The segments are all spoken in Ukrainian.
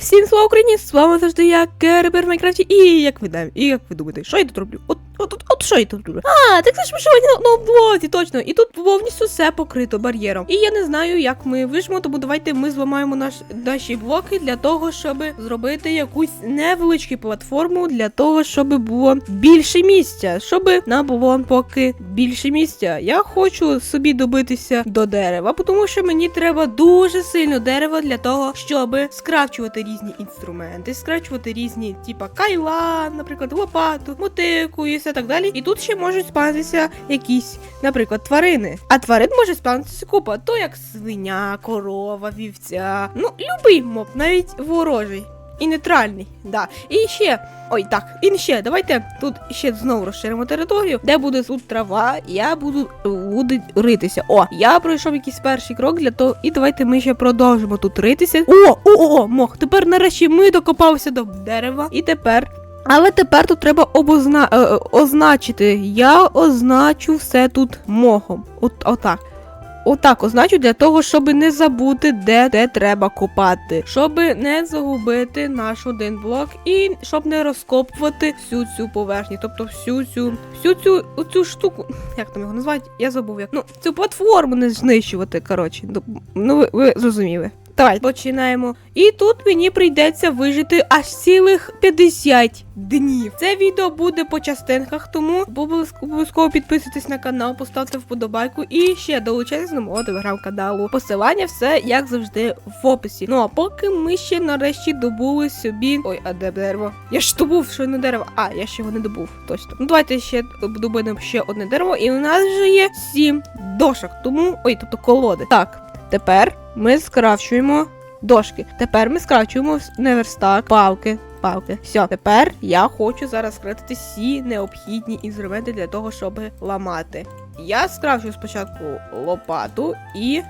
всім слава Україні! З вами завжди я, Кербер в Майнкрафті, і як ви дам, і як ви думаєте, що я тут роблю? От, от, от, от що я тут роблю? А, так це ж ми сьогодні на одному блоці, точно. І тут повністю все покрито бар'єром. І я не знаю, як ми вижимо, тому давайте ми зламаємо наш, наші блоки для того, щоб зробити якусь невеличку платформу для того, щоб було більше місця, щоб нам було поки більше місця. Я хочу собі добитися до дерева, тому що мені треба дуже сильно дерева для того, щоб скрафчувати різні інструменти, скрачувати різні, типа кайла, наприклад, лопату, мотику і все так далі. І тут ще можуть спавнитися якісь, наприклад, тварини. А тварин може спавнитися купа, то як свиня, корова, вівця. Ну, любий моб, навіть ворожий. І нейтральний, да. І ще, ой, так, і ще, давайте тут ще знову розширимо територію, де буде тут трава, я буду, буду ритися. О, я пройшов якийсь перший крок для того, і давайте ми ще продовжимо тут ритися. О, о, о, мох, тепер нарешті ми докопалися до дерева, і тепер. Але тепер тут треба обозна... е, е, означити. Я означу все тут мохом. От отак. Отак означу для того, щоб не забути, де, де треба копати, щоб не загубити наш один блок і щоб не розкопувати всю цю поверхню, тобто всю цю всю цю оцю штуку, як там його назвати, я забув як. Ну, цю платформу не знищувати. Коротше, ну, ну ви, ви зрозуміли. Давай починаємо. І тут мені прийдеться вижити аж цілих 50 днів. Це відео буде по частинках, тому обов'язково підписуйтесь на канал, поставте вподобайку і ще долучайтесь до мого телеграм-каналу. Посилання все як завжди в описі. Ну а поки ми ще нарешті добули собі. Ой, а де дерево? Я ж добув, що не дерево. А, я ще його не добув. Точно. Ну давайте ще добудемо ще одне дерево, і у нас вже є сім дошок. Тому. Ой, тобто колоди. Так. Тепер ми скрафчуємо дошки. Тепер ми скрафчуємо не верстак, палки. Палки. Все, тепер я хочу зараз скрафтити всі необхідні інструменти для того, щоб ламати. Я скрафчу спочатку лопату і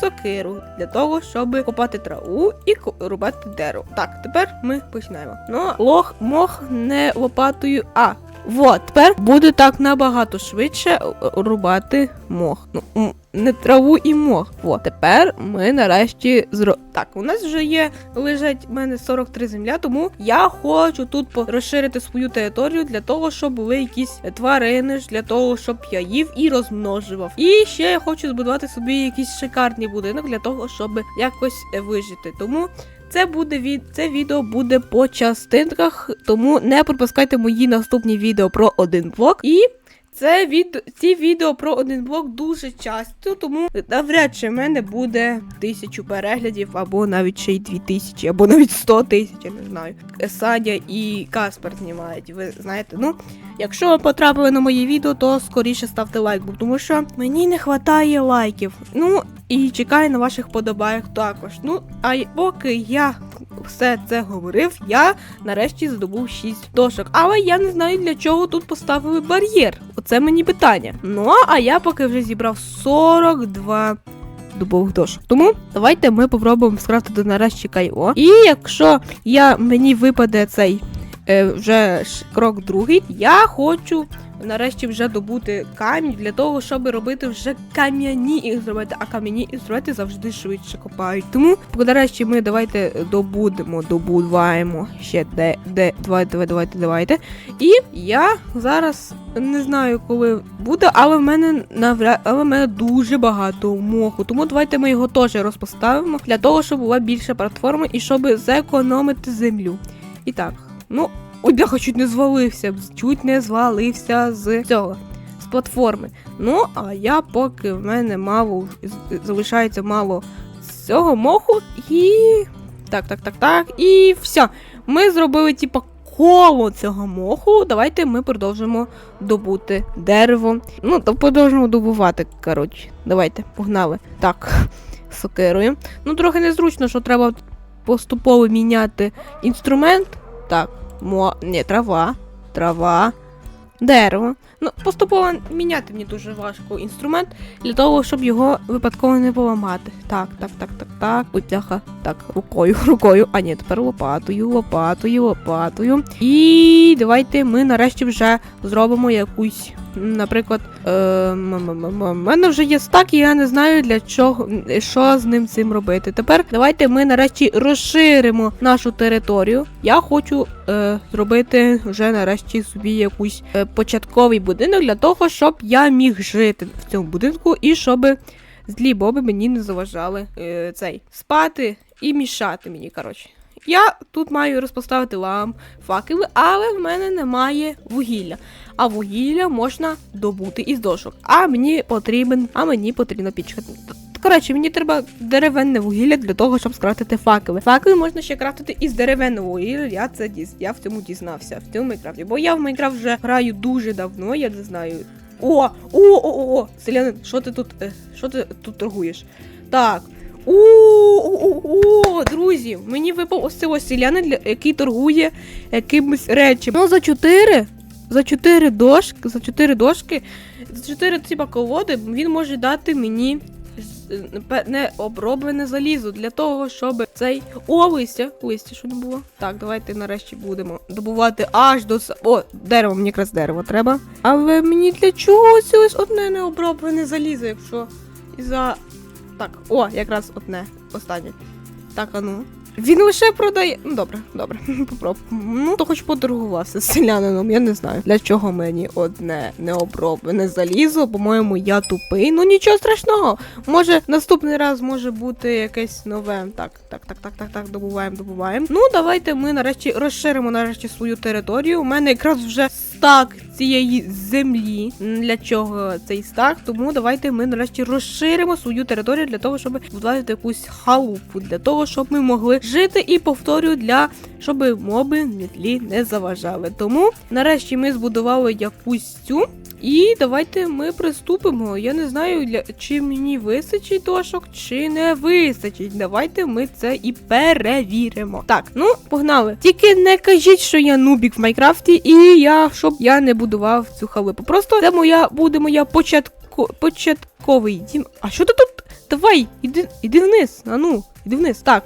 сокиру для того, щоб копати траву і рубати дерево. Так, тепер ми починаємо. Ну, лох, мох не лопатою, а Вот, тепер буде так набагато швидше е, рубати мох. Ну, не траву і мох. Вот, тепер ми нарешті зро... Так, у нас вже є, лежать в мене 43 земля, тому я хочу тут розширити свою територію для того, щоб були якісь тварини, для того, щоб я їв і розмножував. І ще я хочу збудувати собі якийсь шикарний будинок для того, щоб якось е, вижити. Тому це буде від це відео буде по частинках, тому не пропускайте мої наступні відео про один блок. І це відео, ці відео про один блок дуже часто, тому навряд чи в мене буде тисячу переглядів, або навіть ще й дві тисячі, або навіть сто тисяч, я не знаю. Саня і Каспер знімають. Ви знаєте, ну якщо ви потрапили на моє відео, то скоріше ставте лайк, тому що мені не вистачає лайків. Ну і чекаю на ваших подобайок також. Ну, а поки я все це говорив, я нарешті здобув 6 дошок. Але я не знаю, для чого тут поставили бар'єр. Оце мені питання. Ну, а я поки вже зібрав 42 дубових дошок. Тому давайте ми попробуємо скрафтити нарешті кайо. І якщо я мені випаде цей е, вже крок другий, я хочу нарешті вже добути камінь для того, щоб робити вже кам'яні інструменти, а кам'яні інструменти завжди швидше копають. Тому нарешті ми давайте добудемо, добуваємо ще де, де, давайте, давайте, давайте. І я зараз не знаю, коли буде, але в мене навряд, але в мене дуже багато моху. Тому давайте ми його теж розпоставимо для того, щоб була більша платформа і щоб зекономити землю. І так, ну. Ой, бляха, чуть не звалився, чуть не звалився з цього, з платформи. Ну, а я поки в мене мало залишається мало з цього моху і. Так, так, так, так. І все. Ми зробили, типа, коло цього моху. Давайте ми продовжимо добути дерево. Ну, то продовжимо добувати. Коротше, давайте, погнали. Так, сокирою. Ну, трохи незручно, що треба поступово міняти інструмент. Так. Мо... Ні, трава. Трава. Дерево. Ну, поступово міняти мені дуже важко інструмент для того, щоб його випадково не поламати. Так, так, так, так, так. Ой. Так, рукою, рукою. А ні, тепер лопатою, лопатою, лопатою. І давайте ми нарешті вже зробимо якусь. Наприклад, е, м- мене вже є стак, і я не знаю для чого що з ним цим робити. Тепер давайте ми нарешті розширимо нашу територію. Я хочу е, зробити вже нарешті собі якусь е, початковий будинок для того, щоб я міг жити в цьому будинку і щоб злі боби мені не заважали е, цей спати і мішати мені. Коротше. Я тут маю розпоставити вам факели, але в мене немає вугілля. А вугілля можна добути із дошок. А мені потрібен, а мені потрібна пічка. Коротше, мені треба деревенне вугілля для того, щоб скрафтити факели. Факели можна ще крафтити із деревенного вугілля. Я це діз... я в цьому дізнався в цьому Майнкрафті. Бо я в Майнкрафт вже граю дуже давно, я не знаю. О, о, о, о, о, селянин, що ти тут? е, Що ти тут торгуєш? Так. О, друзі, мені випав ось ось селянин, який торгує якимось речі. Ну, за чотири, за чотири дошки, за чотири дошки, за чотири типа колоди він може дати мені не оброблене залізо для того, щоб цей. О, листя! Листя, що не було. Так, давайте нарешті будемо добувати аж до О, дерево, мені якраз дерево треба. Але мені для чого це ось одне необроблене залізо, якщо і за. Так, о, якраз одне, останнє. Так, а ну. Він лише продає. Ну, добре, добре. Попробуємо. Ну, то хоч поторгувався з селянином, я не знаю. Для чого мені одне необроблене залізо, по-моєму, я тупий. Ну нічого страшного. Може, наступний раз може бути якесь нове. Так, так, так, так, так, так, добуваємо, добуваємо. Ну, давайте ми нарешті розширимо нарешті свою територію. У мене якраз вже стак цієї землі. Для чого цей стак? Тому давайте ми нарешті розширимо свою територію для того, щоб будувати якусь халупу, для того, щоб ми могли жити і повторюю, для щоб моби мітлі не заважали. Тому нарешті ми збудували якусь цю. І давайте ми приступимо. Я не знаю, для чи мені вистачить дошок, чи не вистачить. Давайте ми це і перевіримо. Так, ну погнали. Тільки не кажіть, що я нубік в Майнкрафті, і я щоб я не будував цю халипу. Просто це моя буде моя початко, початковий дім. А що ти тут? Давай, іди, іди вниз. А ну, іди вниз. Так.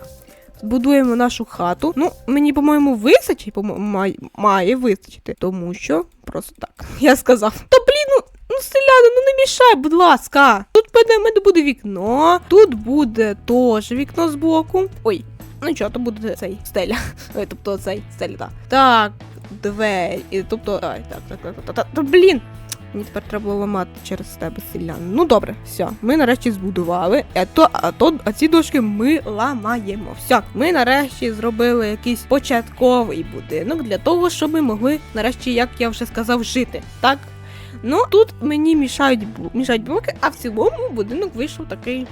Будуємо нашу хату. Ну, мені, по-моєму, вистачить, по має, має вистачити. Тому що просто так. Я сказав. Та блін, ну, ну селяни, ну не мішай, будь ласка. Тут буде, мене буде вікно. Тут буде теж вікно збоку. Ой, ну що, то буде цей стеля. Тобто цей стеля, так. Так, двері. І, Тобто. Ай, так, так, так, так, так, та, блін. Мені тепер треба було ламати через тебе селян. Ну добре, все. Ми нарешті збудували. А то, а то, а ці дошки ми ламаємо. Все, ми нарешті зробили якийсь початковий будинок для того, щоб ми могли нарешті, як я вже сказав, жити. Так. Ну тут мені мішають мішають блоки, а в цілому будинок вийшов такий.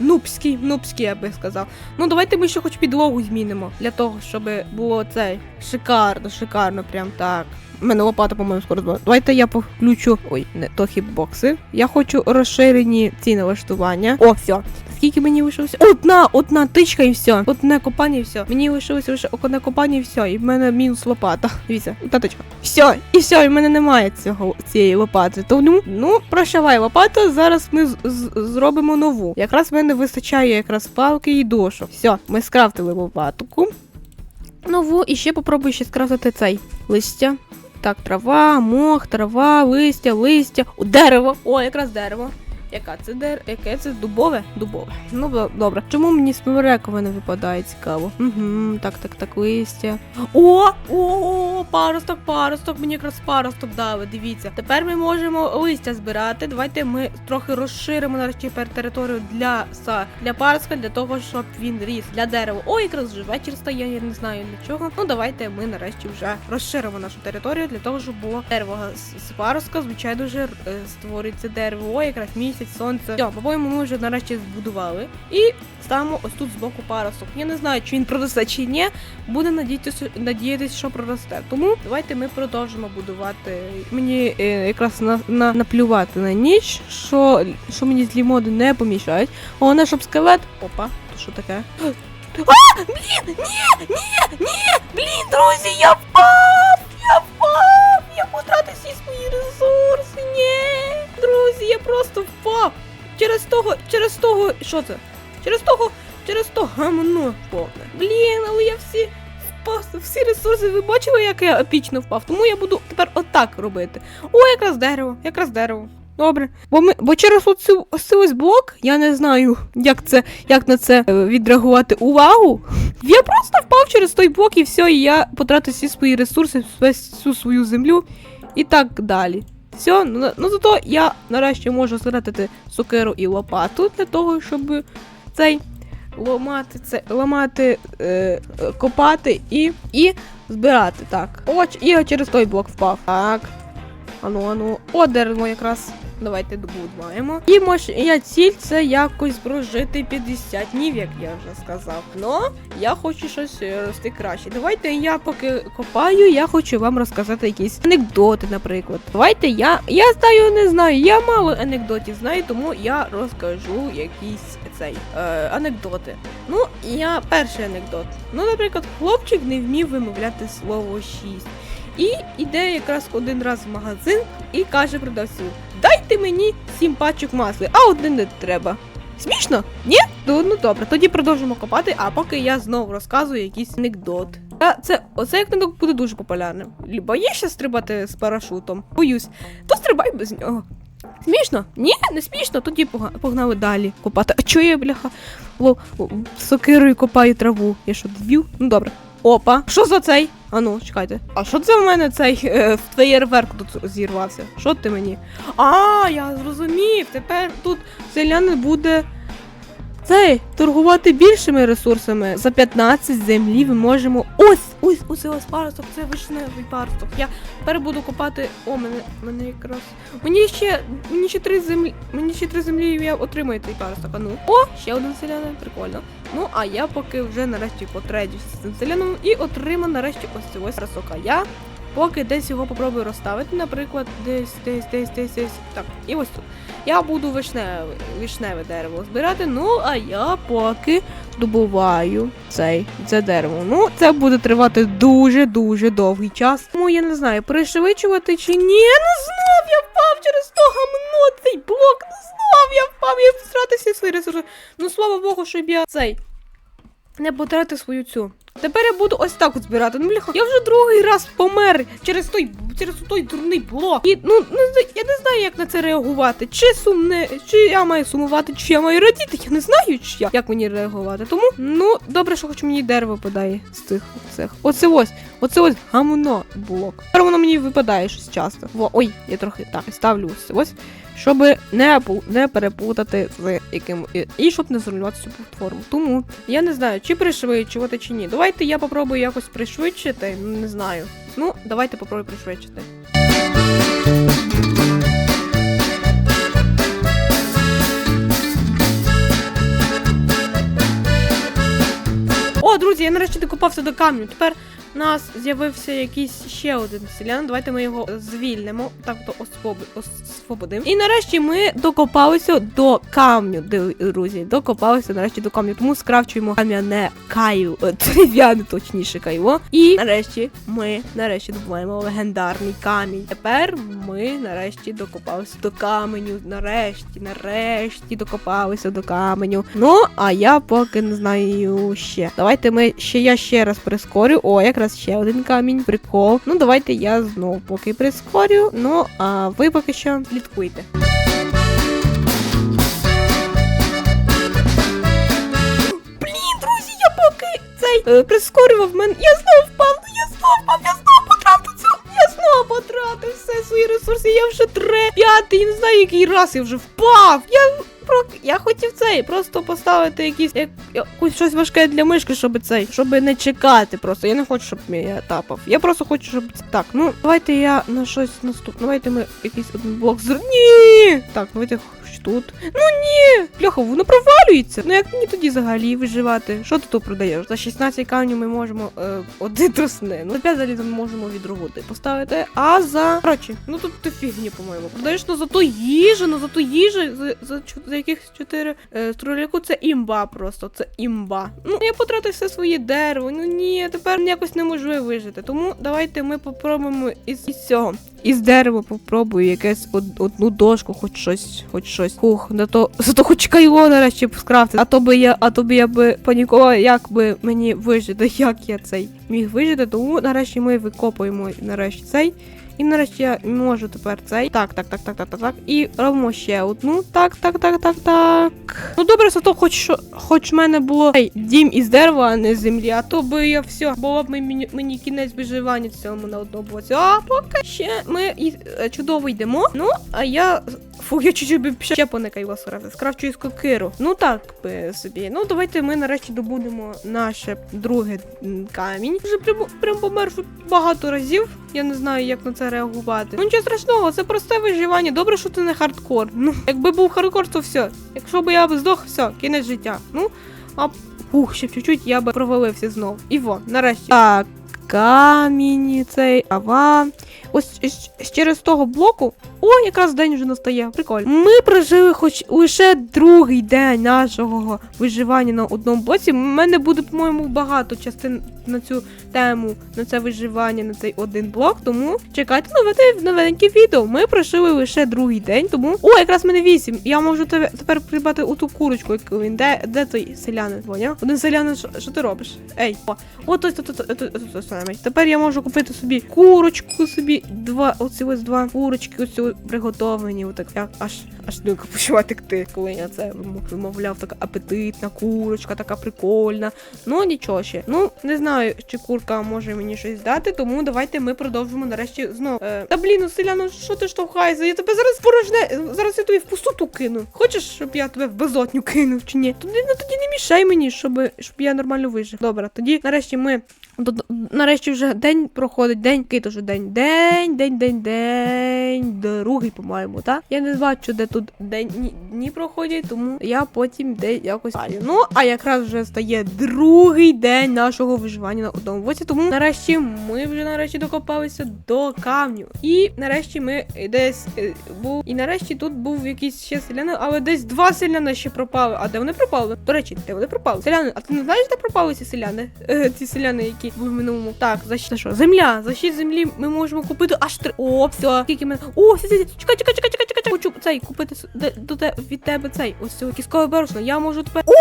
Нубський, нубський, я би сказав. Ну давайте ми ще хоч підлогу змінимо для того, щоб було цей шикарно, шикарно, прям так. У мене лопата, по-моєму, скоро збила. Давайте я включу. Ой, не то хіп-бокси. Я хочу розширені ці налаштування. О, все. Скільки мені лишилося? Одна, одна тичка і все. Одне копання і все. Мені лишилося лише одне копання і все. І в мене мінус лопата. Дивіться, одна тичка. Все, і все, і в мене немає цього цієї лопати. Тому, ну, прощавай лопата. Зараз ми зробимо нову. Якраз в мене вистачає якраз палки і дошок. Все, ми скрафтили лопатку. Нову, і ще попробую ще скрафтити цей листя. Так, трава, мох, трава, листя, листя. О, дерево. О, якраз дерево. Яка це дер... Яке це дубове? Дубове. Ну добре. Чому мені смерекове не випадає цікаво? Угу, так, так, так, листя. О, о, паросток, паросток. Мені якраз паросток дали. Дивіться. Тепер ми можемо листя збирати. Давайте ми трохи розширимо нарешті тепер територію для са для паростка, для того, щоб він ріс для дерева. О, якраз вже вечір стає, я не знаю для чого. Ну давайте ми нарешті вже розширимо нашу територію для того, щоб було дерево з, паростка. Звичайно ж, е, створиться дерево. О, якраз місяць, сонце. Все, по-моєму, ми вже нарешті збудували. І ставимо ось тут збоку паросток. Я не знаю, чи він проросте чи ні. Буде надіятися, надіятися, що проросте. Тому давайте ми продовжимо будувати. Мені е, якраз на, на наплювати на ніч, що, що мені злі моди не помішають. Головне, щоб скелет. Опа, то що таке? А! Блін! Ні! Ні! Ні! Блін, друзі, я впав! друзі, я просто впав! Через того, через того. Що це? Через того, через то гамно повне. Блін, але я всі впав, всі ресурси ви бачили, як я епічно впав. Тому я буду тепер отак робити. О, якраз дерево, якраз дерево. Добре, бо ми бо через оцю ось блок, я не знаю, як це як на це е, відреагувати увагу. Я просто впав через той блок і все, і я потратив всі свої ресурси, всю свою землю і так далі. Все, ну, ну зато я нарешті можу зтратити сокиру і лопату для того, щоб цей ламати це ламати, е, копати і, і збирати. Так. О, і через той блок впав. Так. Ану, ану. О, дерево якраз. Давайте добудуваємо. І моя ціль це якось прожити 50 днів, як я вже сказав. Ну, я хочу щось е, рости краще. Давайте я поки копаю, я хочу вам розказати якісь анекдоти, наприклад. Давайте я. Я знаю, не знаю. Я мало анекдотів знаю, тому я розкажу якісь цей е, анекдоти. Ну, я перший анекдот. Ну, наприклад, хлопчик не вмів вимовляти слово шість. І іде якраз один раз в магазин і каже продавцю: Дайте мені сім пачок масла, а один не треба. Смішно? Ні? Ну, ну добре, тоді продовжимо копати, а поки я знову розказую якийсь анекдот. А це оце як анекдот буде дуже популярним. Лі- Боїшся стрибати з парашутом? Боюсь, то стрибай без нього. Смішно? Ні, не смішно, тоді погнали далі копати. А чого я, бляха, сокирою копаю траву? Я що, дебіл? Ну добре. Опа, що за цей? А ну, чекайте. А що це в мене цей е, феєрверк тут зірвався? Що ти мені? А, я зрозумів. Тепер тут селянин буде цей торгувати більшими ресурсами. За 15 землі ми можемо. Ось! Ось, ось ось паросток, це вишневий паросток. Я тепер буду копати. О, мене, мене якраз. Мені ще мені ще три землі. Мені ще три землі, і я отримаю цей паросток. А ну. О, ще один селянин, прикольно. Ну, а я поки вже нарешті потрейдюся з цим і отримаю нарешті ось цей ось паросток. А я поки десь його попробую розставити, наприклад, десь, десь, десь, десь, десь. Так, і ось тут. Я буду вишневе, вишневе дерево збирати. Ну, а я поки добуваю цей це дерево. Ну, це буде тривати дуже-дуже довгий час. Тому я не знаю, пришвидшувати чи ні. Ну знов я впав через то гамно, цей блок. Ну знов я впав, я втратив всі свої ресурси. Ну слава Богу, щоб я цей не потратив свою цю. Тепер я буду ось так от збирати. Ну, бляха, я вже другий раз помер через той через той дурний блок. І ну не я не знаю, як на це реагувати. Чи сумне, чи я маю сумувати, чи я маю радіти. Я не знаю, чи я як мені реагувати. Тому ну добре, що хоч мені дерево випадає з тих цих. Оце ось, оце ось гамно блок. Тепер воно мені випадає щось часто. Во, ой, я трохи так ставлю ось ось. Щоб не, не перепутати з яким і, щоб не зруйнувати цю платформу. Тому я не знаю, чи пришвидшувати, чи ні. Давайте я попробую якось пришвидшити. Не знаю. Ну, давайте попробую пришвидшити. О, друзі, я нарешті докопався до камню. Тепер нас з'явився якийсь ще один селян. Давайте ми його звільнимо. Так, то освободимо. І нарешті ми докопалися до камню, друзі. Докопалися нарешті до камню. Тому скрафчуємо кам'яне каю, дерев'яне, точніше кайло. І нарешті ми нарешті добуваємо легендарний камінь. Тепер ми нарешті докопалися до каменю. Нарешті, нарешті докопалися до каменю. Ну, а я поки не знаю ще. Давайте ми ще я ще раз прискорю. О, якраз ще один камінь. Прикол. Ну, давайте я знов поки прискорю. Ну, а ви поки що слідкуйте. Блін, друзі, я поки цей е, прискорював мене. Я знов впав, ну я знов впав, я знов потратив цю. Я знов потратив все свої ресурси. Я вже тре п'ятий, не знаю, який раз я вже впав. Я я хотів цей просто поставити якийсь як, якусь щось важке для мишки, щоб цей, щоб не чекати. Просто я не хочу, щоб я тапав. Я просто хочу, щоб це- так. Ну давайте я на щось наступне. Давайте ми якийсь один блок зр... ні. Так, давайте тут. Ну ні, бляха, воно провалюється. Ну як мені тоді взагалі виживати? Що ти тут продаєш? За 16 камнів ми можемо е, один тросни. Ну за 5 заліза ми можемо відрогути поставити. А за коротше, ну тут ти фігні, по-моєму. Продаєш ну зато їжа, ну зато їжа за, за, за якихось 4 е, строляку це імба просто. Це імба. Ну я потратив все своє дерево. Ну ні, тепер якось неможливо вижити. Тому давайте ми попробуємо із, із цього. Із дерева попробую якесь од- одну дошку, хоч щось, хоч щось щось. Ух, зато, зато хоч кайло нарешті скрафти. А то би я, а то би я би панікувала, як би мені вижити, як я цей міг вижити. Тому нарешті ми викопуємо нарешті цей. І нарешті я можу тепер цей. Так, так, так, так, так, так, так. І робимо ще одну. Так, так, так, так, так. Ну добре, зато хоч що, хоч в мене було цей дім із дерева, а не землі, а то би я все, було б мені, мені кінець виживання в цьому на одному боці. А поки ще ми і, е, чудово йдемо. Ну, а я. Фу, я чуть-чуть би ще поникайла сорати. Скрафчу із кокиру. Ну так би собі. Ну давайте ми нарешті добудемо наше друге камінь. Вже прям, прям помер багато разів. Я не знаю, як на це реагувати. Ну нічого страшного, це просте виживання. Добре, що це не хардкор. Ну, якби був хардкор, то все. Якщо б я б здох, все, кінець життя. Ну, а ух, ще чуть-чуть я би провалився знов. І во, нарешті. Так, камінь цей, ава. Ось через того блоку. О, якраз день вже настає. Прикольно. Ми прожили хоч лише другий день нашого виживання на одному боці. У мене буде, по-моєму, багато частин на цю тему, на це виживання, на цей один блок. Тому чекайте нове новеньке відео. Ми прожили лише другий день, тому. О, якраз мене вісім. Я можу тебе тепер придбати оту курочку, яку він. Де, де той селянин? Поняв? Один селянин, що, ти робиш? Ей, о, от ось тут, тут, тут, тут, самий. Тепер я можу купити собі курочку, два, оці ось два курочки, ось приготовлені. Отак я аж аж думка почала текти, коли я це вимо- вимовляв. Така апетитна курочка, така прикольна. Ну нічого ще. Ну не знаю, чи курка може мені щось дати, тому давайте ми продовжимо нарешті знову. Е, та блін, селяно, що ти штовхаєшся? Я тебе зараз порожне. Зараз я тобі в пустоту кину. Хочеш, щоб я тебе в безодню кинув чи ні? Тоді ну тоді не мішай мені, щоб, щоб я нормально вижив. Добре, тоді нарешті ми. Нарешті вже день проходить, день, який вже день, день, день, день, день, день. другий, по-моєму, так? Я не бачу, де тут день дні, проходять, тому я потім де якось далі. Ну, а якраз вже стає другий день нашого виживання на одному боці. Тому нарешті ми вже нарешті докопалися до камню. І нарешті ми десь е, був. І нарешті тут був якийсь ще селянин, але десь два селяни ще пропали. А де вони пропали? До речі, де вони пропали? Селяни, а ти не знаєш, де пропали ці селяни? Е, ці селяни, які були в минулому. Так, за що? Земля. За шість землі ми можемо купити аж три. О, все. Скільки мене. О, все, все, все. чекай, чекай, чекай, чекай, чекай. Хочу цей купити с- де- до те від тебе цей. Ось цього кіскове борошно. Я можу тепер. О,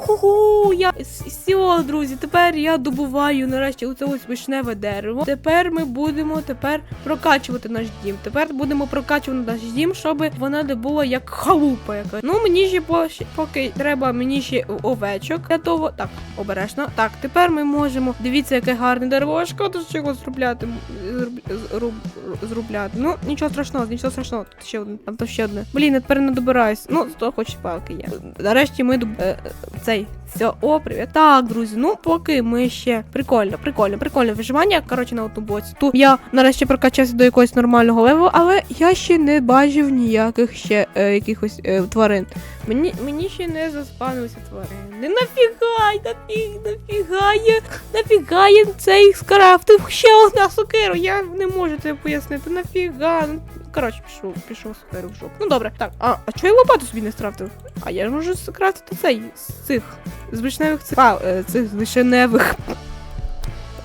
ху-ху, я все, друзі. Тепер я добуваю нарешті оце ось вишневе дерево. Тепер ми будемо тепер прокачувати наш дім. Тепер будемо прокачувати наш дім, щоб вона не була як халупа яка. Ну мені ще поки треба мені ще овечок для того. Так, обережно. Так, тепер ми можемо. Дивіться, яке гарне дерево. Шкода з чого зробляти. зроб- Зробляти. Ну, нічого страшного, нічого страшного. Тут ще одне. Там то ще одне. Блін, я тепер не добираюсь. Ну, зато хоч палки є. Нарешті ми доб... е, е, цей. Все, о, привіт. Так, друзі, ну поки ми ще прикольно, прикольно, прикольне виживання. Коротше, на одному боці. Тут я нарешті прокачався до якогось нормального левелу, але я ще не бачив ніяких ще е, якихось е, тварин. Мені, мені ще не заспавнилися тварини. Нафігай, нафіг, нафігає, нафігає цей скрафтив ще одна сокиру. Я не можу це пояснити. Нафіга. Ну, Коротше, пішов, пішов сокиру в жопу. Ну добре, так, а, а чого я лопату собі не скрафтив? А я ж можу скрафтити цей з цих з вишневих цих. А, е, цих вишневих.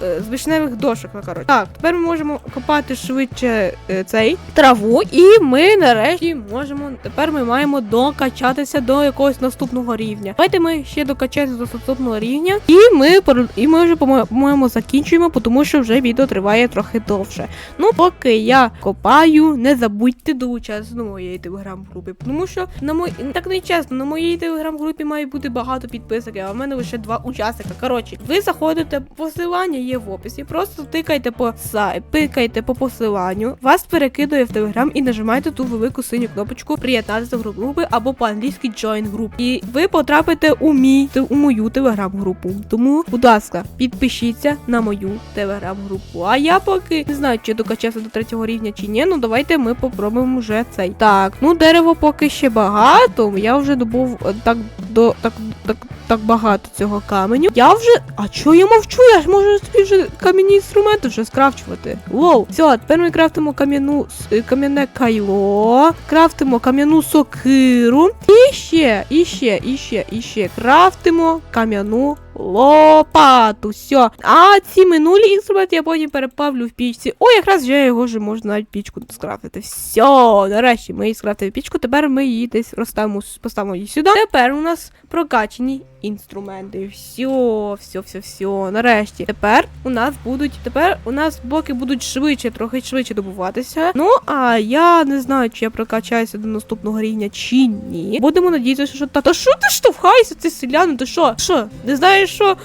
Е, З вишневих дошок, ну, коротше. Так, тепер ми можемо копати швидше е, цей траву, і ми нарешті можемо. Тепер ми маємо докачатися до якогось наступного рівня. Давайте ми ще докачаємося до наступного рівня, і ми і ми вже по-мо- по-моєму закінчуємо, тому що вже відео триває трохи довше. Ну, поки я копаю, не забудьте долучатися до моєї телеграм-групи, тому що на мої так не чесно, на моїй телеграм-групі має бути багато підписників, а в мене лише два учасника. Коротше, ви заходите, посилання є в описі. Просто тикайте по сайт, пикайте по посиланню, вас перекидує в телеграм і нажимаєте ту велику синю кнопочку приєднатися до групи або по-англійськи join group. І ви потрапите у мій у мою телеграм-групу. Тому, будь ласка, підпишіться на мою телеграм-групу. А я поки не знаю, чи докачався до третього рівня чи ні. Ну давайте ми попробуємо вже цей. Так, ну дерево поки ще багато. Я вже добув е, так до так, так, так багато цього каменю. Я вже. А чого я мовчу? Я ж можу собі вже кам'яні інструменти вже скрафчувати. Лоу. Все, тепер ми крафтимо кам'яну е, кам'яне кайло, крафтимо кам'яну сокиру. І ще, і ще, і ще, і ще крафтимо кам'яну лопату. Все. А ці минулі інструменти я потім переплавлю в пічці. О, якраз вже його вже можна навіть пічку скрафтити. Все, нарешті ми її скрафтили пічку. Тепер ми її десь розставимо, поставимо її сюди. Тепер у нас прокачані інструменти. Все, все, все, все. Нарешті. Тепер у нас будуть. Тепер у нас блоки будуть швидше, трохи швидше добуватися. Ну, а я не знаю, чи я прокачаюся до наступного рівня чи ні. Будемо надіятися, що так. Та що ти штовхаєшся, ти селян? Ти що? Що? Не знаєш, що?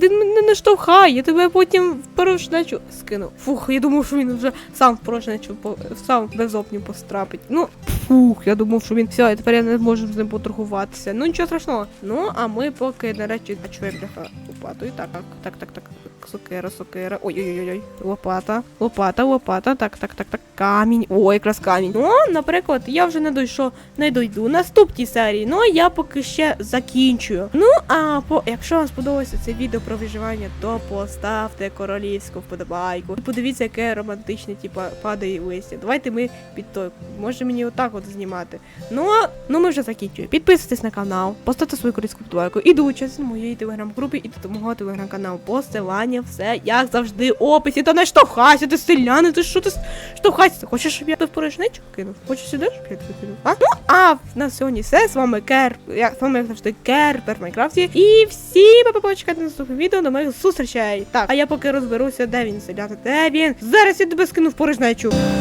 Ти мене не штовхай, я тебе потім в порожнечу скину. Фух, я думав, що він вже сам в порожнечу по сам без опню пострапить. Ну, фух, я думав, що він все, тепер я не можу з ним поторгуватися. Ну нічого страшного. Ну, а ми поки нарешті я бляха лопатою. Так, так, так, так. Сокира, сокира. Ой-ой-ой. Лопата, лопата, лопата. Так, так, так, так. Камінь. О, якраз камінь. Ну, наприклад, я вже не дійшов, не дойду. Наступній серії. Ну, я поки ще закінчую. Ну, а по якщо вам сподобалося це відео про виживання, то поставте королівську вподобайку. І подивіться, яке романтичне, типа, падає листя. Давайте ми під той. Може мені отак от знімати. Ну, ну ми вже закінчуємо. Підписуйтесь на канал, поставте свою королівську вподобайку і до моєї телеграм-групи і до мого телеграм-каналу. Посилання, все, як завжди, описі. Та не штовхайся, ти селяни, ти що ти штовхайся? Хочеш, щоб я в порожничку кинув? Хочеш сюди, щоб я тебе кинув? А? Ну, а на сьогодні все. З вами Кер. Я з вами як завжди Керпер в Майнкрафті. І всі папа чекайте на наступне відео. До моїх зустрічей. Так, а я поки розберуся, де він селяти, де він. Зараз я тебе скину в порожнечу.